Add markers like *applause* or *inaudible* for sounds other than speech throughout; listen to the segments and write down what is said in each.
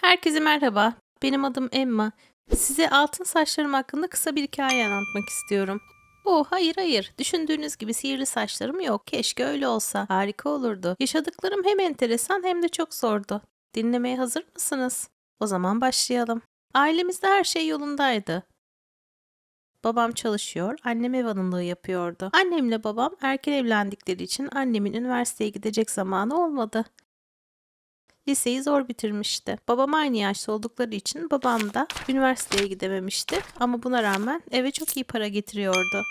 Herkese merhaba. Benim adım Emma. Size altın saçlarım hakkında kısa bir hikaye anlatmak istiyorum. Oh hayır hayır. Düşündüğünüz gibi sihirli saçlarım yok. Keşke öyle olsa. Harika olurdu. Yaşadıklarım hem enteresan hem de çok zordu. Dinlemeye hazır mısınız? O zaman başlayalım. Ailemizde her şey yolundaydı. Babam çalışıyor, annem ev hanımlığı yapıyordu. Annemle babam erken evlendikleri için annemin üniversiteye gidecek zamanı olmadı. Liseyi zor bitirmişti. Babam aynı yaşta oldukları için babam da üniversiteye gidememişti ama buna rağmen eve çok iyi para getiriyordu.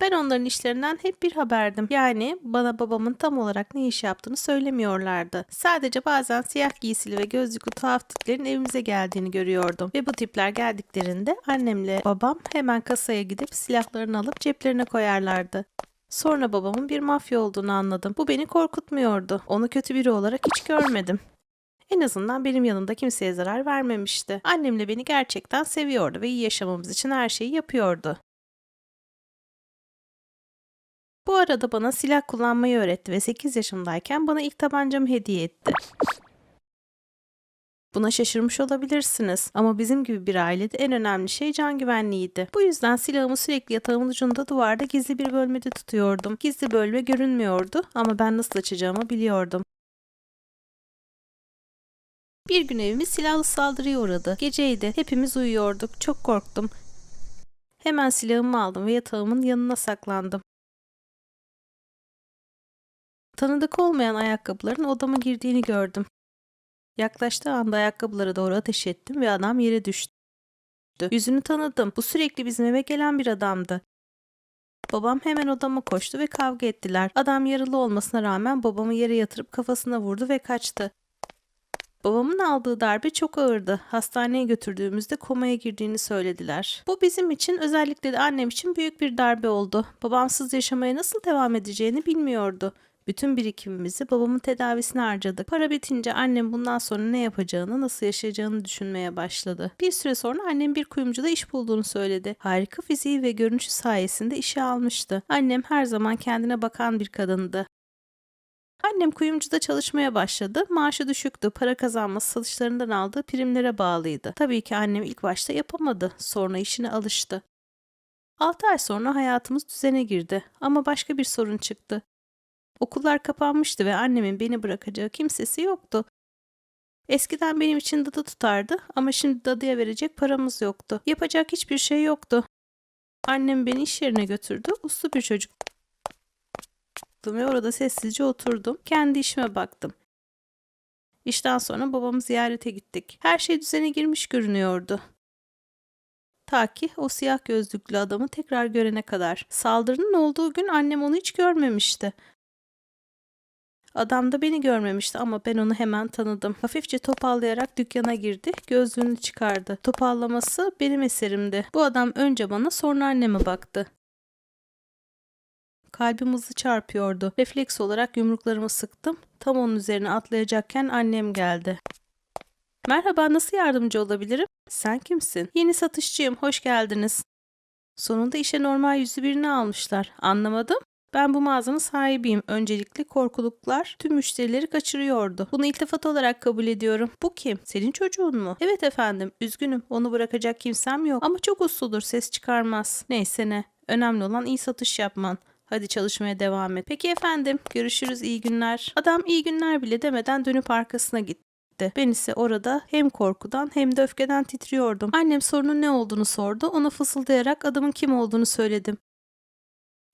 Ben onların işlerinden hep bir haberdim. Yani bana babamın tam olarak ne iş yaptığını söylemiyorlardı. Sadece bazen siyah giysili ve gözlüklü tuhaf tiplerin evimize geldiğini görüyordum. Ve bu tipler geldiklerinde annemle babam hemen kasaya gidip silahlarını alıp ceplerine koyarlardı. Sonra babamın bir mafya olduğunu anladım. Bu beni korkutmuyordu. Onu kötü biri olarak hiç görmedim. En azından benim yanımda kimseye zarar vermemişti. Annemle beni gerçekten seviyordu ve iyi yaşamamız için her şeyi yapıyordu. Bu arada bana silah kullanmayı öğretti ve 8 yaşımdayken bana ilk tabancamı hediye etti. Buna şaşırmış olabilirsiniz ama bizim gibi bir ailede en önemli şey can güvenliğiydi. Bu yüzden silahımı sürekli yatağımın ucunda duvarda gizli bir bölmede tutuyordum. Gizli bölme görünmüyordu ama ben nasıl açacağımı biliyordum. Bir gün evimiz silahlı saldırıya uğradı. Geceydi. Hepimiz uyuyorduk. Çok korktum. Hemen silahımı aldım ve yatağımın yanına saklandım. Tanıdık olmayan ayakkabıların odama girdiğini gördüm. Yaklaştığı anda ayakkabılara doğru ateş ettim ve adam yere düştü. Yüzünü tanıdım. Bu sürekli bizim eve gelen bir adamdı. Babam hemen odama koştu ve kavga ettiler. Adam yaralı olmasına rağmen babamı yere yatırıp kafasına vurdu ve kaçtı. Babamın aldığı darbe çok ağırdı. Hastaneye götürdüğümüzde komaya girdiğini söylediler. Bu bizim için özellikle de annem için büyük bir darbe oldu. Babamsız yaşamaya nasıl devam edeceğini bilmiyordu. Bütün birikimimizi babamın tedavisine harcadık. Para bitince annem bundan sonra ne yapacağını, nasıl yaşayacağını düşünmeye başladı. Bir süre sonra annem bir kuyumcuda iş bulduğunu söyledi. Harika fiziği ve görünüşü sayesinde işe almıştı. Annem her zaman kendine bakan bir kadındı. Annem kuyumcuda çalışmaya başladı. Maaşı düşüktü. Para kazanması satışlarından aldığı primlere bağlıydı. Tabii ki annem ilk başta yapamadı. Sonra işine alıştı. 6 ay sonra hayatımız düzene girdi. Ama başka bir sorun çıktı. Okullar kapanmıştı ve annemin beni bırakacağı kimsesi yoktu. Eskiden benim için dadı tutardı ama şimdi dadıya verecek paramız yoktu. Yapacak hiçbir şey yoktu. Annem beni iş yerine götürdü. Uslu bir çocuk ve orada sessizce oturdum. Kendi işime baktım. İşten sonra babamı ziyarete gittik. Her şey düzene girmiş görünüyordu. Ta ki o siyah gözlüklü adamı tekrar görene kadar. Saldırının olduğu gün annem onu hiç görmemişti. Adam da beni görmemişti ama ben onu hemen tanıdım. Hafifçe topallayarak dükkana girdi, gözlüğünü çıkardı. Topallaması benim eserimdi. Bu adam önce bana sonra anneme baktı. Kalbim hızlı çarpıyordu. Refleks olarak yumruklarımı sıktım. Tam onun üzerine atlayacakken annem geldi. Merhaba, nasıl yardımcı olabilirim? Sen kimsin? Yeni satışçıyım, hoş geldiniz. Sonunda işe normal yüzü birini almışlar. Anlamadım. Ben bu mağazanın sahibiyim. Öncelikle korkuluklar tüm müşterileri kaçırıyordu. Bunu iltifat olarak kabul ediyorum. Bu kim? Senin çocuğun mu? Evet efendim. Üzgünüm. Onu bırakacak kimsem yok. Ama çok usludur. Ses çıkarmaz. Neyse ne. Önemli olan iyi satış yapman. Hadi çalışmaya devam et. Peki efendim. Görüşürüz. iyi günler. Adam iyi günler bile demeden dönüp arkasına gitti. Ben ise orada hem korkudan hem de öfkeden titriyordum. Annem sorunun ne olduğunu sordu. Ona fısıldayarak adamın kim olduğunu söyledim.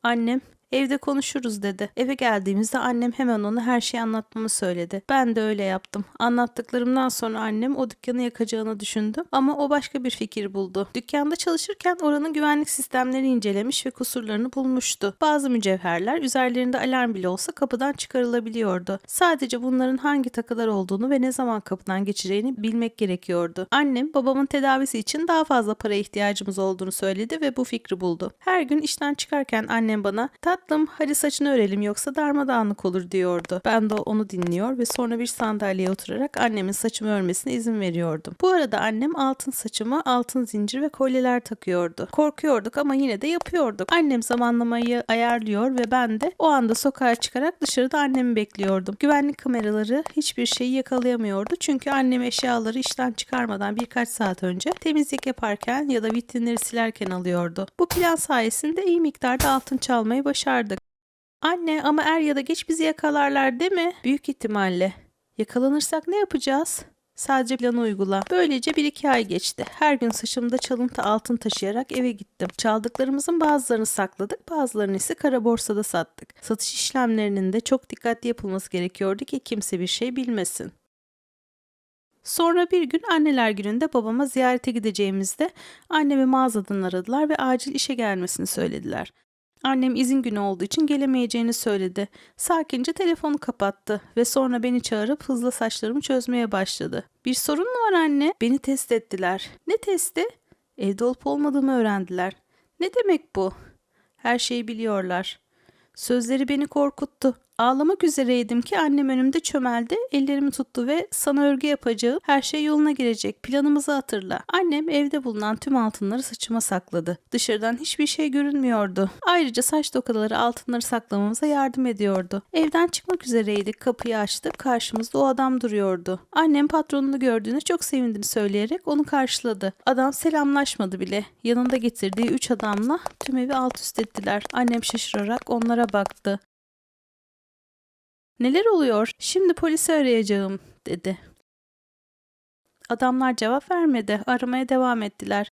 Annem Evde konuşuruz dedi. Eve geldiğimizde annem hemen ona her şeyi anlatmamı söyledi. Ben de öyle yaptım. Anlattıklarımdan sonra annem o dükkanı yakacağını düşündü ama o başka bir fikir buldu. Dükkanda çalışırken oranın güvenlik sistemlerini incelemiş ve kusurlarını bulmuştu. Bazı mücevherler üzerlerinde alarm bile olsa kapıdan çıkarılabiliyordu. Sadece bunların hangi takılar olduğunu ve ne zaman kapıdan geçeceğini bilmek gerekiyordu. Annem babamın tedavisi için daha fazla para ihtiyacımız olduğunu söyledi ve bu fikri buldu. Her gün işten çıkarken annem bana Tatlım hadi saçını örelim yoksa darmadağınık olur diyordu. Ben de onu dinliyor ve sonra bir sandalyeye oturarak annemin saçımı örmesine izin veriyordum. Bu arada annem altın saçıma altın zincir ve kolyeler takıyordu. Korkuyorduk ama yine de yapıyorduk. Annem zamanlamayı ayarlıyor ve ben de o anda sokağa çıkarak dışarıda annemi bekliyordum. Güvenlik kameraları hiçbir şeyi yakalayamıyordu çünkü annem eşyaları işten çıkarmadan birkaç saat önce temizlik yaparken ya da vitrinleri silerken alıyordu. Bu plan sayesinde iyi miktarda altın çalmayı başardık. Anne ama er ya da geç bizi yakalarlar değil mi? Büyük ihtimalle. Yakalanırsak ne yapacağız? Sadece planı uygula. Böylece bir iki ay geçti. Her gün saçımda çalıntı altın taşıyarak eve gittim. Çaldıklarımızın bazılarını sakladık, bazılarını ise kara borsada sattık. Satış işlemlerinin de çok dikkatli yapılması gerekiyordu ki kimse bir şey bilmesin. Sonra bir gün anneler gününde babama ziyarete gideceğimizde annemi mağazadan aradılar ve acil işe gelmesini söylediler. Annem izin günü olduğu için gelemeyeceğini söyledi. Sakince telefonu kapattı ve sonra beni çağırıp hızla saçlarımı çözmeye başladı. Bir sorun mu var anne? Beni test ettiler. Ne testi? Evde olup olmadığımı öğrendiler. Ne demek bu? Her şeyi biliyorlar. Sözleri beni korkuttu. Ağlamak üzereydim ki annem önümde çömeldi, ellerimi tuttu ve sana örgü yapacağım, her şey yoluna girecek, planımızı hatırla. Annem evde bulunan tüm altınları saçıma sakladı. Dışarıdan hiçbir şey görünmüyordu. Ayrıca saç dokuları altınları saklamamıza yardım ediyordu. Evden çıkmak üzereydik, kapıyı açtık, karşımızda o adam duruyordu. Annem patronunu gördüğünde çok sevindiğini söyleyerek onu karşıladı. Adam selamlaşmadı bile. Yanında getirdiği üç adamla tüm evi alt üst ettiler. Annem şaşırarak onlara baktı. Neler oluyor? Şimdi polisi arayacağım, dedi. Adamlar cevap vermedi. Aramaya devam ettiler.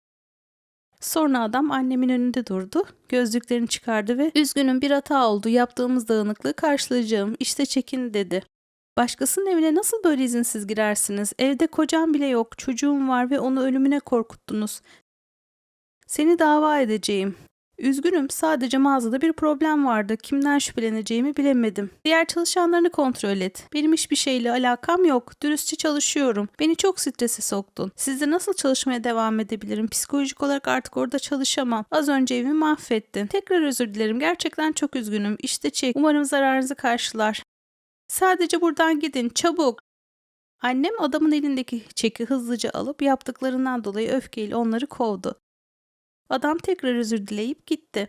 Sonra adam annemin önünde durdu. Gözlüklerini çıkardı ve üzgünüm bir hata oldu. Yaptığımız dağınıklığı karşılayacağım. İşte çekin dedi. Başkasının evine nasıl böyle izinsiz girersiniz? Evde kocam bile yok. Çocuğum var ve onu ölümüne korkuttunuz. Seni dava edeceğim. Üzgünüm sadece mağazada bir problem vardı. Kimden şüpheleneceğimi bilemedim. Diğer çalışanlarını kontrol et. Benim hiçbir şeyle alakam yok. Dürüstçe çalışıyorum. Beni çok strese soktun. Sizde nasıl çalışmaya devam edebilirim? Psikolojik olarak artık orada çalışamam. Az önce evimi mahvettin. Tekrar özür dilerim. Gerçekten çok üzgünüm. İşte çek. Umarım zararınızı karşılar. Sadece buradan gidin. Çabuk. Annem adamın elindeki çeki hızlıca alıp yaptıklarından dolayı öfkeyle onları kovdu. Adam tekrar özür dileyip gitti.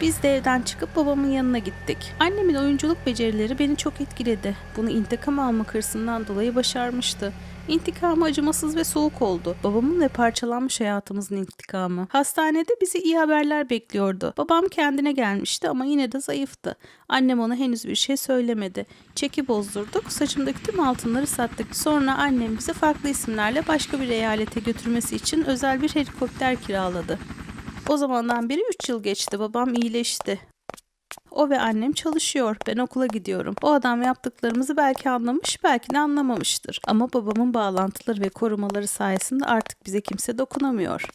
Biz de evden çıkıp babamın yanına gittik. Annemin oyunculuk becerileri beni çok etkiledi. Bunu intikam almak hırsından dolayı başarmıştı. İntikamı acımasız ve soğuk oldu. Babamın ve parçalanmış hayatımızın intikamı. Hastanede bizi iyi haberler bekliyordu. Babam kendine gelmişti ama yine de zayıftı. Annem ona henüz bir şey söylemedi. Çeki bozdurduk, saçımdaki tüm altınları sattık. Sonra annem bizi farklı isimlerle başka bir eyalete götürmesi için özel bir helikopter kiraladı. O zamandan beri 3 yıl geçti. Babam iyileşti. O ve annem çalışıyor. Ben okula gidiyorum. O adam yaptıklarımızı belki anlamış, belki de anlamamıştır. Ama babamın bağlantıları ve korumaları sayesinde artık bize kimse dokunamıyor.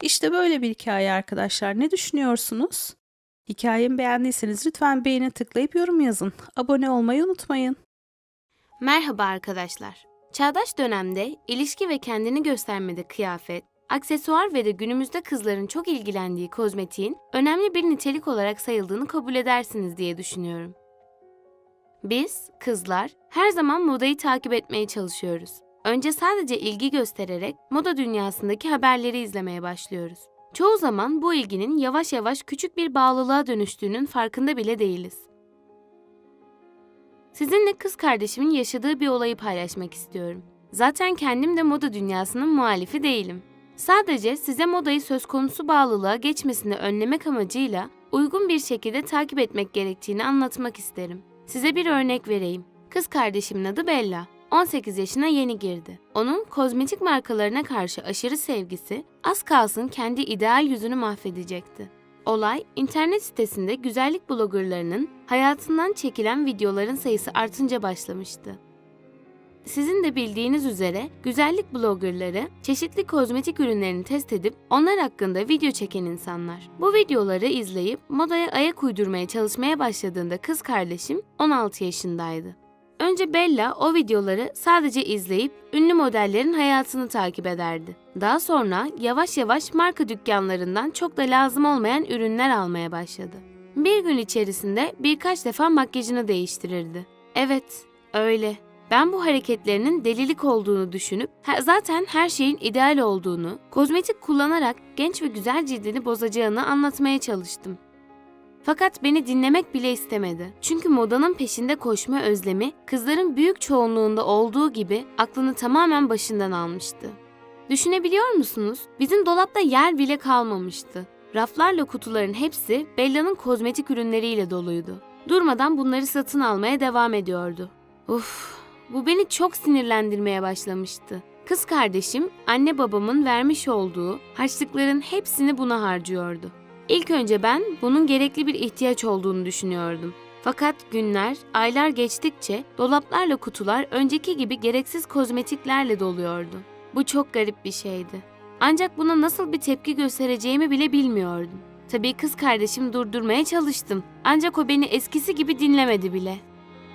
İşte böyle bir hikaye arkadaşlar. Ne düşünüyorsunuz? Hikayemi beğendiyseniz lütfen beğene tıklayıp yorum yazın. Abone olmayı unutmayın. Merhaba arkadaşlar. Çağdaş dönemde ilişki ve kendini göstermede kıyafet, aksesuar ve de günümüzde kızların çok ilgilendiği kozmetiğin önemli bir nitelik olarak sayıldığını kabul edersiniz diye düşünüyorum. Biz, kızlar, her zaman modayı takip etmeye çalışıyoruz. Önce sadece ilgi göstererek moda dünyasındaki haberleri izlemeye başlıyoruz. Çoğu zaman bu ilginin yavaş yavaş küçük bir bağlılığa dönüştüğünün farkında bile değiliz. Sizinle kız kardeşimin yaşadığı bir olayı paylaşmak istiyorum. Zaten kendim de moda dünyasının muhalifi değilim. Sadece size modayı söz konusu bağlılığa geçmesini önlemek amacıyla uygun bir şekilde takip etmek gerektiğini anlatmak isterim. Size bir örnek vereyim. Kız kardeşimin adı Bella. 18 yaşına yeni girdi. Onun kozmetik markalarına karşı aşırı sevgisi az kalsın kendi ideal yüzünü mahvedecekti. Olay, internet sitesinde güzellik bloggerlarının hayatından çekilen videoların sayısı artınca başlamıştı. Sizin de bildiğiniz üzere güzellik bloggerları çeşitli kozmetik ürünlerini test edip onlar hakkında video çeken insanlar. Bu videoları izleyip modaya ayak uydurmaya çalışmaya başladığında kız kardeşim 16 yaşındaydı. Önce Bella o videoları sadece izleyip ünlü modellerin hayatını takip ederdi. Daha sonra yavaş yavaş marka dükkanlarından çok da lazım olmayan ürünler almaya başladı. Bir gün içerisinde birkaç defa makyajını değiştirirdi. Evet, öyle. Ben bu hareketlerinin delilik olduğunu düşünüp zaten her şeyin ideal olduğunu, kozmetik kullanarak genç ve güzel cildini bozacağını anlatmaya çalıştım. Fakat beni dinlemek bile istemedi. Çünkü modanın peşinde koşma özlemi kızların büyük çoğunluğunda olduğu gibi aklını tamamen başından almıştı. Düşünebiliyor musunuz? Bizim dolapta yer bile kalmamıştı. Raflarla kutuların hepsi Bella'nın kozmetik ürünleriyle doluydu. Durmadan bunları satın almaya devam ediyordu. Uf, bu beni çok sinirlendirmeye başlamıştı. Kız kardeşim anne babamın vermiş olduğu harçlıkların hepsini buna harcıyordu. İlk önce ben bunun gerekli bir ihtiyaç olduğunu düşünüyordum. Fakat günler, aylar geçtikçe dolaplarla kutular önceki gibi gereksiz kozmetiklerle doluyordu. Bu çok garip bir şeydi. Ancak buna nasıl bir tepki göstereceğimi bile bilmiyordum. Tabii kız kardeşim durdurmaya çalıştım. Ancak o beni eskisi gibi dinlemedi bile.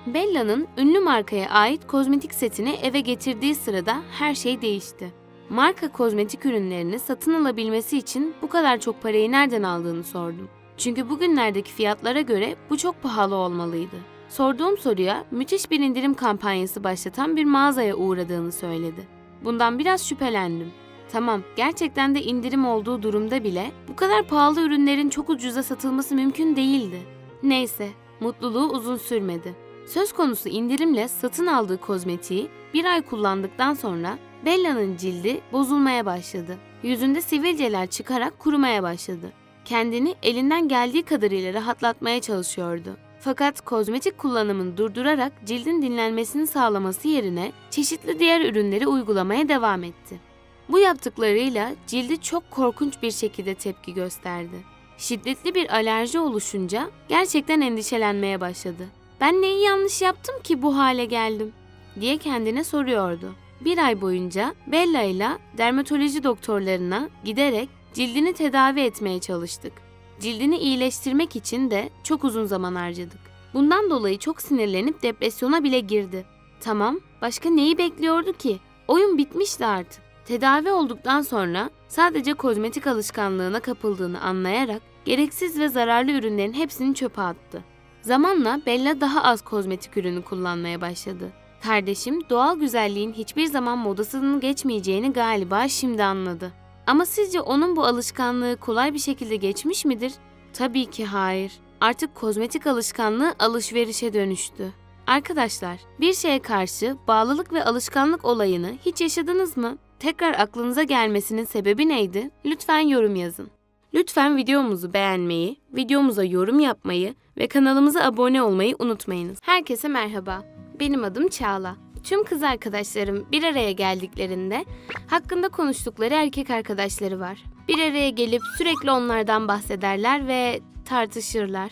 Bella'nın ünlü markaya ait kozmetik setini eve getirdiği sırada her şey değişti. Marka kozmetik ürünlerini satın alabilmesi için bu kadar çok parayı nereden aldığını sordum. Çünkü bugünlerdeki fiyatlara göre bu çok pahalı olmalıydı. Sorduğum soruya müthiş bir indirim kampanyası başlatan bir mağazaya uğradığını söyledi. Bundan biraz şüphelendim. Tamam, gerçekten de indirim olduğu durumda bile bu kadar pahalı ürünlerin çok ucuza satılması mümkün değildi. Neyse, mutluluğu uzun sürmedi. Söz konusu indirimle satın aldığı kozmetiği bir ay kullandıktan sonra Bella'nın cildi bozulmaya başladı. Yüzünde sivilceler çıkarak kurumaya başladı. Kendini elinden geldiği kadarıyla rahatlatmaya çalışıyordu. Fakat kozmetik kullanımını durdurarak cildin dinlenmesini sağlaması yerine çeşitli diğer ürünleri uygulamaya devam etti. Bu yaptıklarıyla cildi çok korkunç bir şekilde tepki gösterdi. Şiddetli bir alerji oluşunca gerçekten endişelenmeye başladı. Ben neyi yanlış yaptım ki bu hale geldim? diye kendine soruyordu. Bir ay boyunca Bella ile dermatoloji doktorlarına giderek cildini tedavi etmeye çalıştık. Cildini iyileştirmek için de çok uzun zaman harcadık. Bundan dolayı çok sinirlenip depresyona bile girdi. Tamam, başka neyi bekliyordu ki? Oyun bitmişti artık. Tedavi olduktan sonra sadece kozmetik alışkanlığına kapıldığını anlayarak gereksiz ve zararlı ürünlerin hepsini çöpe attı. Zamanla Bella daha az kozmetik ürünü kullanmaya başladı. Kardeşim doğal güzelliğin hiçbir zaman modasının geçmeyeceğini galiba şimdi anladı. Ama sizce onun bu alışkanlığı kolay bir şekilde geçmiş midir? Tabii ki hayır. Artık kozmetik alışkanlığı alışverişe dönüştü. Arkadaşlar, bir şeye karşı bağlılık ve alışkanlık olayını hiç yaşadınız mı? Tekrar aklınıza gelmesinin sebebi neydi? Lütfen yorum yazın. Lütfen videomuzu beğenmeyi, videomuza yorum yapmayı ve kanalımıza abone olmayı unutmayınız. Herkese merhaba. Benim adım Çağla. Tüm kız arkadaşlarım bir araya geldiklerinde hakkında konuştukları erkek arkadaşları var. Bir araya gelip sürekli onlardan bahsederler ve tartışırlar.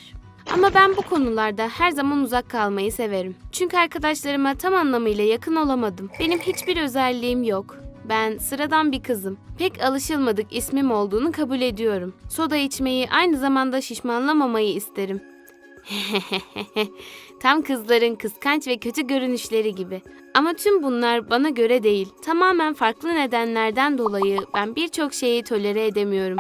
Ama ben bu konularda her zaman uzak kalmayı severim. Çünkü arkadaşlarıma tam anlamıyla yakın olamadım. Benim hiçbir özelliğim yok. Ben sıradan bir kızım. Pek alışılmadık ismim olduğunu kabul ediyorum. Soda içmeyi aynı zamanda şişmanlamamayı isterim. *laughs* Tam kızların kıskanç ve kötü görünüşleri gibi. Ama tüm bunlar bana göre değil. Tamamen farklı nedenlerden dolayı ben birçok şeyi tolere edemiyorum.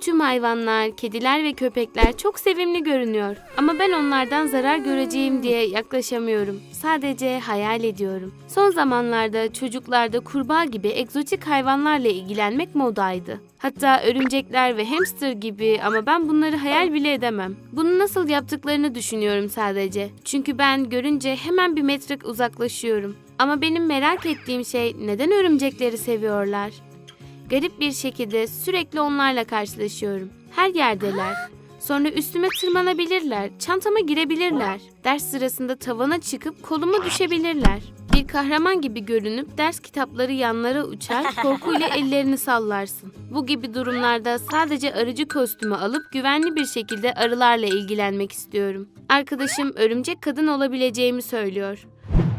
Tüm hayvanlar, kediler ve köpekler çok sevimli görünüyor. Ama ben onlardan zarar göreceğim diye yaklaşamıyorum. Sadece hayal ediyorum. Son zamanlarda çocuklarda kurbağa gibi egzotik hayvanlarla ilgilenmek modaydı. Hatta örümcekler ve hamster gibi ama ben bunları hayal bile edemem. Bunu nasıl yaptıklarını düşünüyorum sadece. Çünkü ben görünce hemen bir metre uzaklaşıyorum. Ama benim merak ettiğim şey neden örümcekleri seviyorlar? Garip bir şekilde sürekli onlarla karşılaşıyorum. Her yerdeler. Sonra üstüme tırmanabilirler, çantama girebilirler. Ders sırasında tavana çıkıp koluma düşebilirler. Bir kahraman gibi görünüp ders kitapları yanlara uçar, korkuyla ellerini sallarsın. Bu gibi durumlarda sadece arıcı kostümü alıp güvenli bir şekilde arılarla ilgilenmek istiyorum. Arkadaşım örümcek kadın olabileceğimi söylüyor.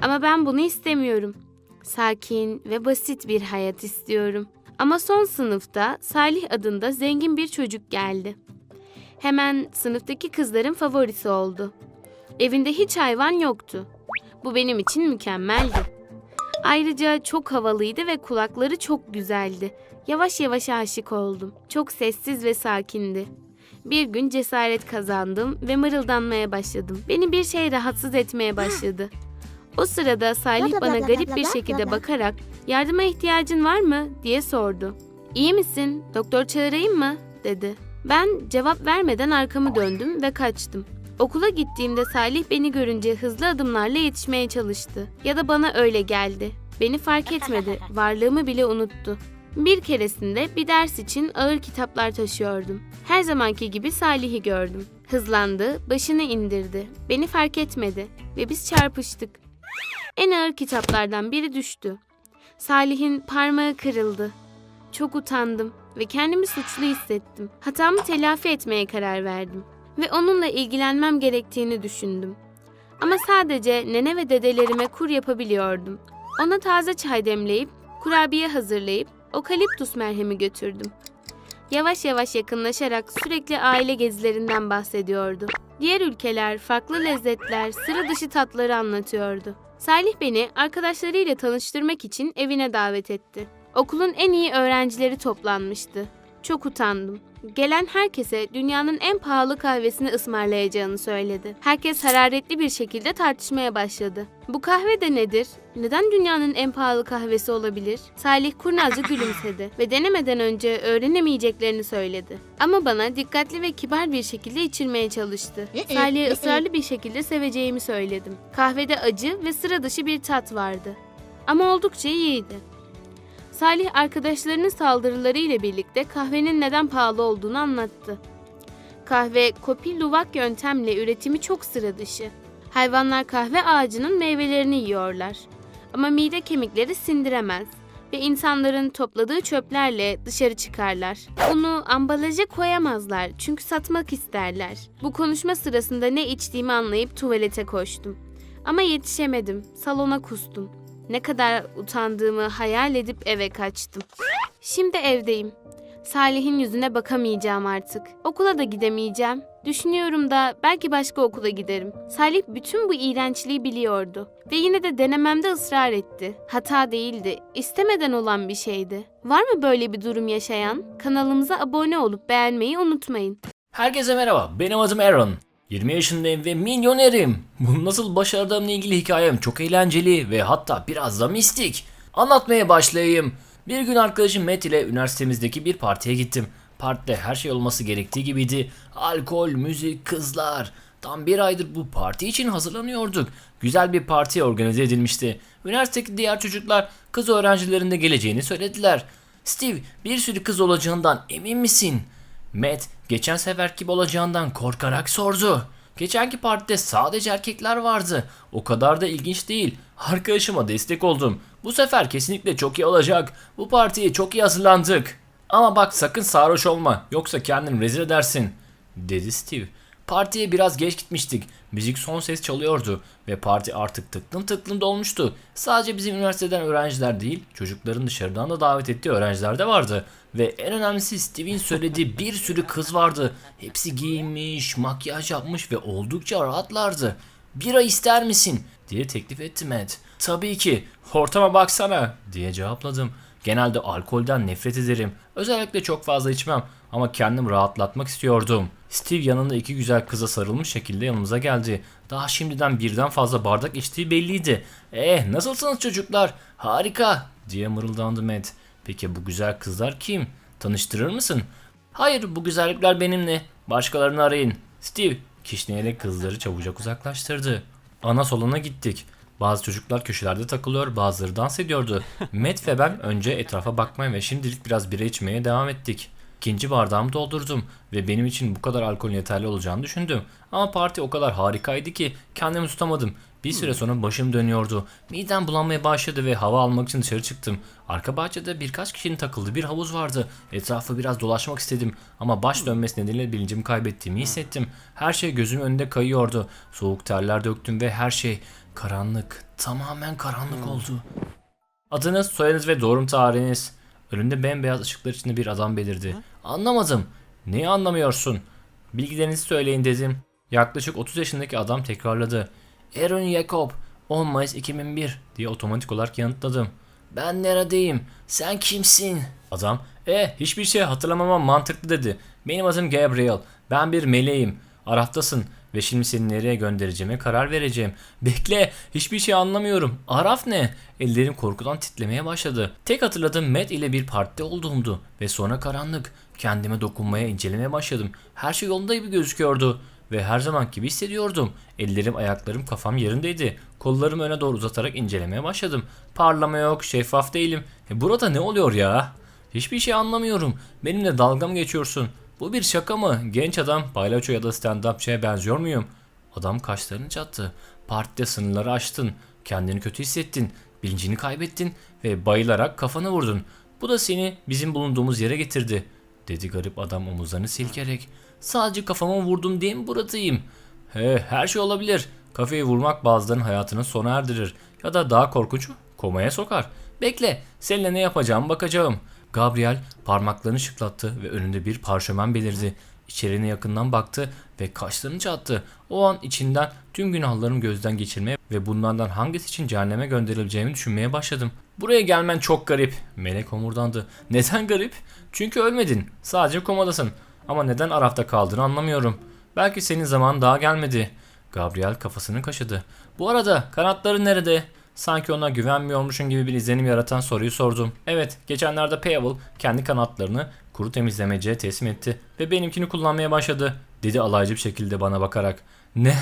Ama ben bunu istemiyorum. Sakin ve basit bir hayat istiyorum. Ama son sınıfta Salih adında zengin bir çocuk geldi. Hemen sınıftaki kızların favorisi oldu. Evinde hiç hayvan yoktu. Bu benim için mükemmeldi. Ayrıca çok havalıydı ve kulakları çok güzeldi. Yavaş yavaş aşık oldum. Çok sessiz ve sakindi. Bir gün cesaret kazandım ve mırıldanmaya başladım. Beni bir şey rahatsız etmeye başladı. O sırada Salih bana garip bir şekilde bakarak "Yardıma ihtiyacın var mı?" diye sordu. "İyi misin? Doktor çağırayım mı?" dedi. Ben cevap vermeden arkamı döndüm ve kaçtım. Okula gittiğimde Salih beni görünce hızlı adımlarla yetişmeye çalıştı. Ya da bana öyle geldi. Beni fark etmedi, *laughs* varlığımı bile unuttu. Bir keresinde bir ders için ağır kitaplar taşıyordum. Her zamanki gibi Salih'i gördüm. Hızlandı, başını indirdi. Beni fark etmedi ve biz çarpıştık. En ağır kitaplardan biri düştü. Salih'in parmağı kırıldı. Çok utandım ve kendimi suçlu hissettim. Hatamı telafi etmeye karar verdim ve onunla ilgilenmem gerektiğini düşündüm. Ama sadece nene ve dedelerime kur yapabiliyordum. Ona taze çay demleyip, kurabiye hazırlayıp okaliptus merhemi götürdüm. Yavaş yavaş yakınlaşarak sürekli aile gezilerinden bahsediyordu. Diğer ülkeler, farklı lezzetler, sıra dışı tatları anlatıyordu. Salih beni arkadaşlarıyla tanıştırmak için evine davet etti. Okulun en iyi öğrencileri toplanmıştı. Çok utandım. Gelen herkese dünyanın en pahalı kahvesini ısmarlayacağını söyledi. Herkes hararetli bir şekilde tartışmaya başladı. Bu kahve de nedir? Neden dünyanın en pahalı kahvesi olabilir? Salih kurnazca gülümsedi ve denemeden önce öğrenemeyeceklerini söyledi. Ama bana dikkatli ve kibar bir şekilde içirmeye çalıştı. Salih'e ısrarlı bir şekilde seveceğimi söyledim. Kahvede acı ve sıra dışı bir tat vardı. Ama oldukça iyiydi. Salih arkadaşlarının saldırıları ile birlikte kahvenin neden pahalı olduğunu anlattı. Kahve kopi luvak yöntemle üretimi çok sıra dışı. Hayvanlar kahve ağacının meyvelerini yiyorlar. Ama mide kemikleri sindiremez ve insanların topladığı çöplerle dışarı çıkarlar. Bunu ambalaja koyamazlar çünkü satmak isterler. Bu konuşma sırasında ne içtiğimi anlayıp tuvalete koştum. Ama yetişemedim. Salona kustum. Ne kadar utandığımı hayal edip eve kaçtım. Şimdi evdeyim. Salih'in yüzüne bakamayacağım artık. Okula da gidemeyeceğim. Düşünüyorum da belki başka okula giderim. Salih bütün bu iğrençliği biliyordu ve yine de denememde ısrar etti. Hata değildi, istemeden olan bir şeydi. Var mı böyle bir durum yaşayan? Kanalımıza abone olup beğenmeyi unutmayın. Herkese merhaba, benim adım Aaron. 20 yaşındayım ve milyonerim. Bunu nasıl başardığımla ilgili hikayem çok eğlenceli ve hatta biraz da mistik. Anlatmaya başlayayım. Bir gün arkadaşım Matt ile üniversitemizdeki bir partiye gittim. Partide her şey olması gerektiği gibiydi. Alkol, müzik, kızlar. Tam bir aydır bu parti için hazırlanıyorduk. Güzel bir parti organize edilmişti. Üniversitedeki diğer çocuklar kız öğrencilerin de geleceğini söylediler. Steve bir sürü kız olacağından emin misin? Matt geçen sefer gibi olacağından korkarak sordu. Geçenki partide sadece erkekler vardı. O kadar da ilginç değil. Arkadaşıma destek oldum. Bu sefer kesinlikle çok iyi olacak. Bu partiye çok iyi hazırlandık. Ama bak sakın sarhoş olma yoksa kendini rezil edersin. Dedi Steve. Partiye biraz geç gitmiştik. Müzik son ses çalıyordu ve parti artık tıklım tıklım dolmuştu. Sadece bizim üniversiteden öğrenciler değil, çocukların dışarıdan da davet ettiği öğrenciler de vardı. Ve en önemlisi Steve'in söylediği *laughs* bir sürü kız vardı. Hepsi giyinmiş, makyaj yapmış ve oldukça rahatlardı. Bira ister misin? diye teklif etti Matt. Tabii ki. Ortama baksana diye cevapladım. Genelde alkolden nefret ederim. Özellikle çok fazla içmem ama kendim rahatlatmak istiyordum. Steve yanında iki güzel kıza sarılmış şekilde yanımıza geldi. Daha şimdiden birden fazla bardak içtiği belliydi. Eh nasılsınız çocuklar? Harika diye mırıldandı Matt. Peki bu güzel kızlar kim? Tanıştırır mısın? Hayır bu güzellikler benimle. Başkalarını arayın. Steve kişneyerek kızları çabucak uzaklaştırdı. Ana salona gittik. Bazı çocuklar köşelerde takılıyor, bazıları dans ediyordu. Matt ve ben önce etrafa bakmaya ve şimdilik biraz bira içmeye devam ettik. İkinci bardağımı doldurdum ve benim için bu kadar alkolün yeterli olacağını düşündüm. Ama parti o kadar harikaydı ki kendimi tutamadım. Bir süre sonra başım dönüyordu. Midem bulanmaya başladı ve hava almak için dışarı çıktım. Arka bahçede birkaç kişinin takıldığı bir havuz vardı. Etrafı biraz dolaşmak istedim ama baş dönmesi nedeniyle bilincimi kaybettiğimi hissettim. Her şey gözümün önünde kayıyordu. Soğuk terler döktüm ve her şey karanlık, tamamen karanlık oldu. Adınız, soyadınız ve doğum tarihiniz. Önünde bembeyaz ışıklar içinde bir adam belirdi. Anlamadım. Neyi anlamıyorsun? Bilgilerinizi söyleyin dedim. Yaklaşık 30 yaşındaki adam tekrarladı. Aaron Jacob, 10 Mayıs 2001 diye otomatik olarak yanıtladım. Ben neredeyim? Sen kimsin? Adam, e hiçbir şey hatırlamamam mantıklı dedi. Benim adım Gabriel. Ben bir meleğim. Araf'tasın ve şimdi seni nereye göndereceğime karar vereceğim. Bekle, hiçbir şey anlamıyorum. Araf ne? Ellerim korkudan titremeye başladı. Tek hatırladığım Matt ile bir partide olduğumdu ve sonra karanlık. Kendime dokunmaya, incelemeye başladım. Her şey yolunda gibi gözüküyordu ve her zaman gibi hissediyordum. Ellerim, ayaklarım, kafam yerindeydi. Kollarımı öne doğru uzatarak incelemeye başladım. Parlama yok, şeffaf değilim. E burada ne oluyor ya? Hiçbir şey anlamıyorum. Benimle dalga mı geçiyorsun? Bu bir şaka mı? Genç adam paylaço ya da stand-upçıya benziyor muyum? Adam kaşlarını çattı. Partide sınırları aştın. Kendini kötü hissettin. Bilincini kaybettin ve bayılarak kafanı vurdun. Bu da seni bizim bulunduğumuz yere getirdi. Dedi garip adam omuzlarını silkerek. Sadece kafama vurdum diye mi buradayım? He, her şey olabilir. Kafayı vurmak bazılarının hayatını sona erdirir. Ya da daha korkuncu komaya sokar. Bekle, seninle ne yapacağımı bakacağım. Gabriel parmaklarını şıklattı ve önünde bir parşömen belirdi. İçeriğine yakından baktı ve kaşlarını çattı. O an içinden tüm günahlarımı gözden geçirmeye ve bunlardan hangisi için cehenneme gönderileceğimi düşünmeye başladım. Buraya gelmen çok garip. Melek homurdandı. Neden garip? Çünkü ölmedin. Sadece komadasın. Ama neden Araf'ta kaldığını anlamıyorum. Belki senin zaman daha gelmedi. Gabriel kafasını kaşıdı. Bu arada kanatları nerede? Sanki ona güvenmiyormuşum gibi bir izlenim yaratan soruyu sordum. Evet, geçenlerde Payable kendi kanatlarını kuru temizlemeciye teslim etti ve benimkini kullanmaya başladı. Dedi alaycı bir şekilde bana bakarak. Ne?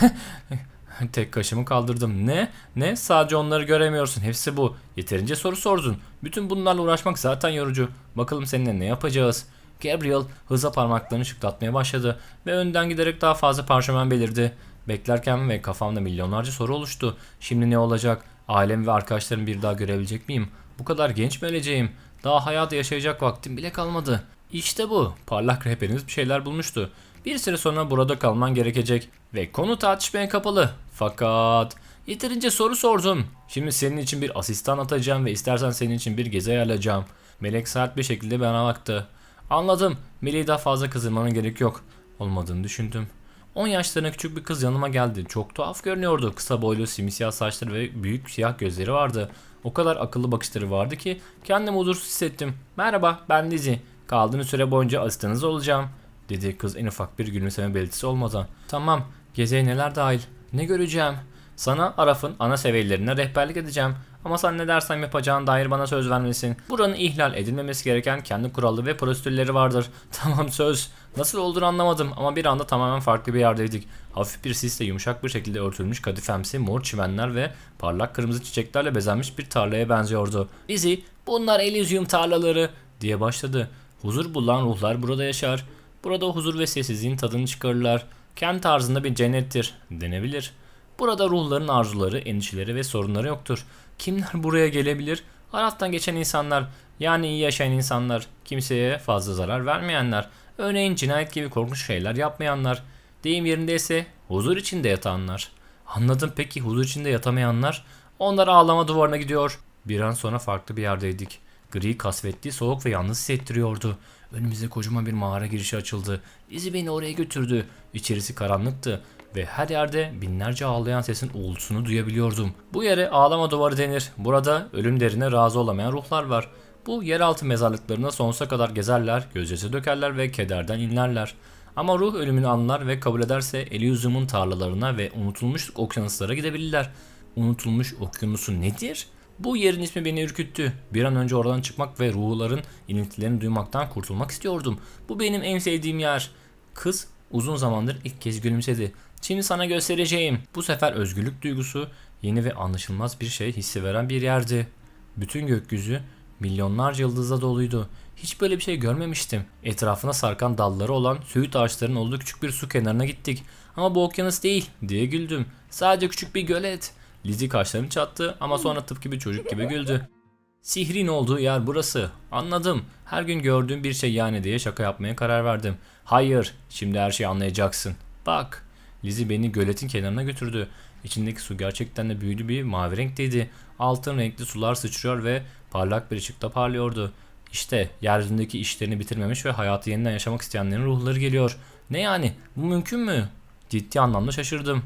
*laughs* *laughs* Tek kaşımı kaldırdım. Ne? Ne? Sadece onları göremiyorsun. Hepsi bu. Yeterince soru sordun. Bütün bunlarla uğraşmak zaten yorucu. Bakalım seninle ne yapacağız? Gabriel hızla parmaklarını şıklatmaya başladı ve önden giderek daha fazla parşömen belirdi. Beklerken ve kafamda milyonlarca soru oluştu. Şimdi ne olacak? Ailem ve arkadaşlarımı bir daha görebilecek miyim? Bu kadar genç mi öleceğim? Daha hayatı yaşayacak vaktim bile kalmadı. İşte bu. Parlak rehberimiz bir şeyler bulmuştu. Bir süre sonra burada kalman gerekecek ve konu tartışmaya kapalı. Fakat yeterince soru sordum. Şimdi senin için bir asistan atacağım ve istersen senin için bir gezi ayarlayacağım. Melek sert bir şekilde bana baktı. Anladım. Melek'i daha fazla kızdırmana gerek yok. Olmadığını düşündüm. 10 yaşlarında küçük bir kız yanıma geldi. Çok tuhaf görünüyordu. Kısa boylu, simsiyah saçları ve büyük siyah gözleri vardı. O kadar akıllı bakışları vardı ki kendimi huzursuz hissettim. Merhaba ben Lizzie. Kaldığınız süre boyunca asistanınız olacağım. Dedi kız en ufak bir gülümseme belirtisi olmadan. Tamam gezeye neler dahil? Ne göreceğim? Sana Araf'ın ana seviyelerine rehberlik edeceğim. Ama sen ne dersem yapacağın dair bana söz vermelisin. Buranın ihlal edilmemesi gereken kendi kuralları ve prosedürleri vardır. *laughs* Tamam söz. Nasıl olduğunu anlamadım ama bir anda tamamen farklı bir yerdeydik. Hafif bir sisle yumuşak bir şekilde örtülmüş kadifemsi mor çimenler ve parlak kırmızı çiçeklerle bezenmiş bir tarlaya benziyordu. Bizi bunlar Elysium tarlaları diye başladı. Huzur bulan ruhlar burada yaşar. Burada huzur ve sessizliğin tadını çıkarırlar. Kendi tarzında bir cennettir denebilir. Burada ruhların arzuları, endişeleri ve sorunları yoktur. Kimler buraya gelebilir? Araftan geçen insanlar, yani iyi yaşayan insanlar, kimseye fazla zarar vermeyenler, örneğin cinayet gibi korkunç şeyler yapmayanlar, deyim yerindeyse huzur içinde yatanlar. Anladım peki huzur içinde yatamayanlar? Onlar ağlama duvarına gidiyor. Bir an sonra farklı bir yerdeydik. Gri, kasvetli, soğuk ve yalnız hissettiriyordu. Önümüzde kocaman bir mağara girişi açıldı. İzi beni oraya götürdü. İçerisi karanlıktı ve her yerde binlerce ağlayan sesin uğultusunu duyabiliyordum. Bu yere ağlama duvarı denir. Burada ölüm derine razı olamayan ruhlar var. Bu yeraltı mezarlıklarına sonsuza kadar gezerler, gözyaşı dökerler ve kederden inlerler. Ama ruh ölümünü anlar ve kabul ederse Elysium'un tarlalarına ve unutulmuş okyanuslara gidebilirler. Unutulmuş okyanusu nedir? Bu yerin ismi beni ürküttü. Bir an önce oradan çıkmak ve ruhların iniltilerini duymaktan kurtulmak istiyordum. Bu benim en sevdiğim yer. Kız uzun zamandır ilk kez gülümsedi. Şimdi sana göstereceğim. Bu sefer özgürlük duygusu yeni ve anlaşılmaz bir şey hissi veren bir yerdi. Bütün gökyüzü milyonlarca yıldızla doluydu. Hiç böyle bir şey görmemiştim. Etrafına sarkan dalları olan söğüt ağaçlarının olduğu küçük bir su kenarına gittik. Ama bu okyanus değil diye güldüm. Sadece küçük bir gölet. Lizzie kaşlarını çattı ama sonra tıpkı bir çocuk gibi güldü. Sihrin olduğu yer burası. Anladım. Her gün gördüğüm bir şey yani diye şaka yapmaya karar verdim. Hayır, şimdi her şeyi anlayacaksın. Bak. Lizzie beni göletin kenarına götürdü. İçindeki su gerçekten de büyülü bir mavi renkteydi. Altın renkli sular sıçrıyor ve parlak bir ışıkta parlıyordu. İşte yeryüzündeki işlerini bitirmemiş ve hayatı yeniden yaşamak isteyenlerin ruhları geliyor. Ne yani? Bu mümkün mü? Ciddi anlamda şaşırdım.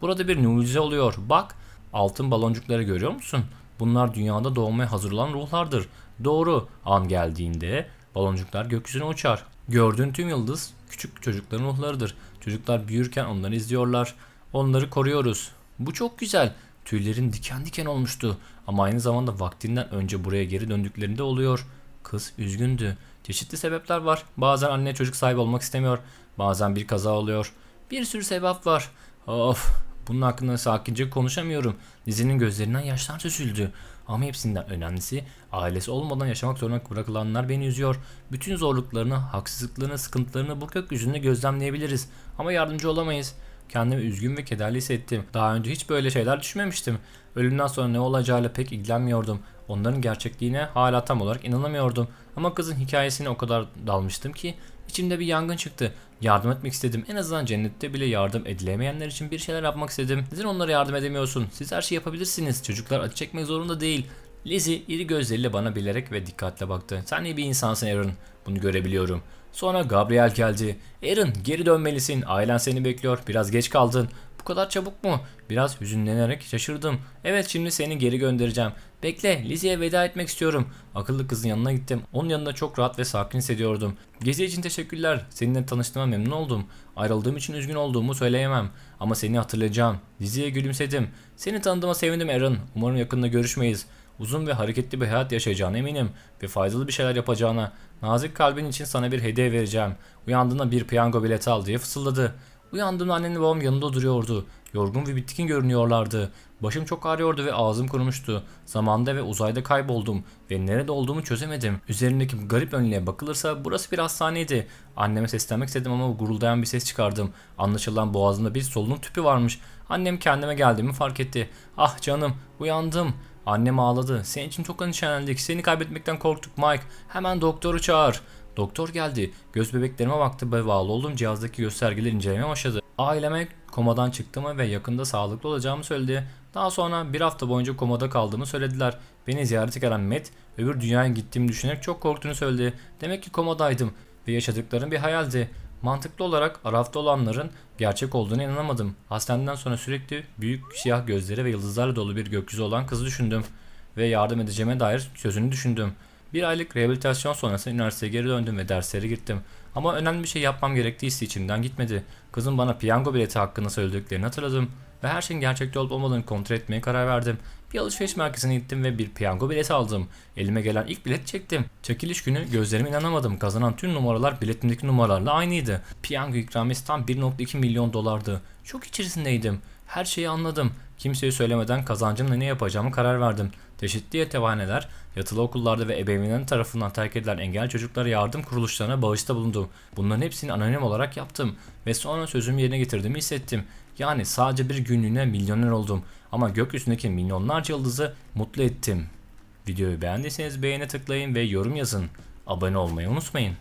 Burada bir mucize oluyor. Bak, Altın baloncukları görüyor musun? Bunlar dünyada doğmaya hazırlanan ruhlardır. Doğru. An geldiğinde baloncuklar gökyüzüne uçar. Gördüğün tüm yıldız küçük çocukların ruhlarıdır. Çocuklar büyürken onları izliyorlar. Onları koruyoruz. Bu çok güzel. Tüylerin diken diken olmuştu. Ama aynı zamanda vaktinden önce buraya geri döndüklerinde oluyor. Kız üzgündü. Çeşitli sebepler var. Bazen anne çocuk sahibi olmak istemiyor. Bazen bir kaza oluyor. Bir sürü sebep var. Of bunun hakkında sakince konuşamıyorum. Dizinin gözlerinden yaşlar süzüldü. Ama hepsinden önemlisi ailesi olmadan yaşamak zorunda bırakılanlar beni üzüyor. Bütün zorluklarını, haksızlıklarını, sıkıntılarını bu gökyüzünde gözlemleyebiliriz. Ama yardımcı olamayız. Kendimi üzgün ve kederli hissettim. Daha önce hiç böyle şeyler düşünmemiştim. Ölümden sonra ne olacağıyla pek ilgilenmiyordum. Onların gerçekliğine hala tam olarak inanamıyordum. Ama kızın hikayesine o kadar dalmıştım ki içimde bir yangın çıktı. Yardım etmek istedim. En azından cennette bile yardım edilemeyenler için bir şeyler yapmak istedim. Neden onlara yardım edemiyorsun? Siz her şeyi yapabilirsiniz. Çocuklar acı çekmek zorunda değil. Lizzie iri gözleriyle bana bilerek ve dikkatle baktı. Sen iyi bir insansın Aaron. Bunu görebiliyorum. Sonra Gabriel geldi. Aaron geri dönmelisin. Ailen seni bekliyor. Biraz geç kaldın. Bu kadar çabuk mu? Biraz hüzünlenerek şaşırdım. Evet şimdi seni geri göndereceğim. Bekle Lizzie'ye veda etmek istiyorum. Akıllı kızın yanına gittim. Onun yanında çok rahat ve sakin hissediyordum. Gezi için teşekkürler. Seninle tanıştığıma memnun oldum. Ayrıldığım için üzgün olduğumu söyleyemem. Ama seni hatırlayacağım. Lizzie'ye gülümsedim. Seni tanıdığıma sevindim Aaron. Umarım yakında görüşmeyiz. Uzun ve hareketli bir hayat yaşayacağına eminim ve faydalı bir şeyler yapacağına. Nazik kalbin için sana bir hediye vereceğim. Uyandığında bir piyango bileti al diye fısıldadı. Uyandığımda annemle babam yanında duruyordu. Yorgun ve bitkin görünüyorlardı. Başım çok ağrıyordu ve ağzım kurumuştu. Zamanda ve uzayda kayboldum ve nerede olduğumu çözemedim. Üzerindeki garip önlüğe bakılırsa burası bir hastaneydi. Anneme seslenmek istedim ama guruldayan bir ses çıkardım. Anlaşılan boğazımda bir solunum tüpü varmış. Annem kendime geldiğimi fark etti. Ah canım uyandım. Annem ağladı. Senin için çok endişelendik. Seni kaybetmekten korktuk Mike. Hemen doktoru çağır. Doktor geldi. Göz bebeklerime baktı ve bağlı olduğum cihazdaki göstergeleri incelemeye başladı. Aileme komadan çıktığımı ve yakında sağlıklı olacağımı söyledi. Daha sonra bir hafta boyunca komada kaldığımı söylediler. Beni ziyarete gelen Matt, öbür dünyaya gittiğimi düşünerek çok korktuğunu söyledi. Demek ki komadaydım ve yaşadıklarım bir hayaldi. Mantıklı olarak Araf'ta olanların gerçek olduğuna inanamadım. Hastaneden sonra sürekli büyük siyah gözleri ve yıldızlarla dolu bir gökyüzü olan kızı düşündüm. Ve yardım edeceğime dair sözünü düşündüm. Bir aylık rehabilitasyon sonrası üniversiteye geri döndüm ve derslere gittim. Ama önemli bir şey yapmam gerektiği hissi içimden gitmedi. Kızın bana piyango bileti hakkında söylediklerini hatırladım. Ve her şeyin gerçekte olup olmadığını kontrol etmeye karar verdim. Bir alışveriş merkezine gittim ve bir piyango bileti aldım. Elime gelen ilk bilet çektim. Çekiliş günü gözlerime inanamadım. Kazanan tüm numaralar biletimdeki numaralarla aynıydı. Piyango ikramiyesi tam 1.2 milyon dolardı. Şok içerisindeydim. Her şeyi anladım. Kimseye söylemeden kazancımla ne yapacağımı karar verdim. Çeşitli yetevaneler, yatılı okullarda ve ebeveynlerin tarafından terk edilen engel çocuklara yardım kuruluşlarına bağışta bulundum. Bunların hepsini anonim olarak yaptım ve sonra sözümü yerine getirdiğimi hissettim. Yani sadece bir günlüğüne milyoner oldum ama gökyüzündeki milyonlarca yıldızı mutlu ettim. Videoyu beğendiyseniz beğene tıklayın ve yorum yazın. Abone olmayı unutmayın.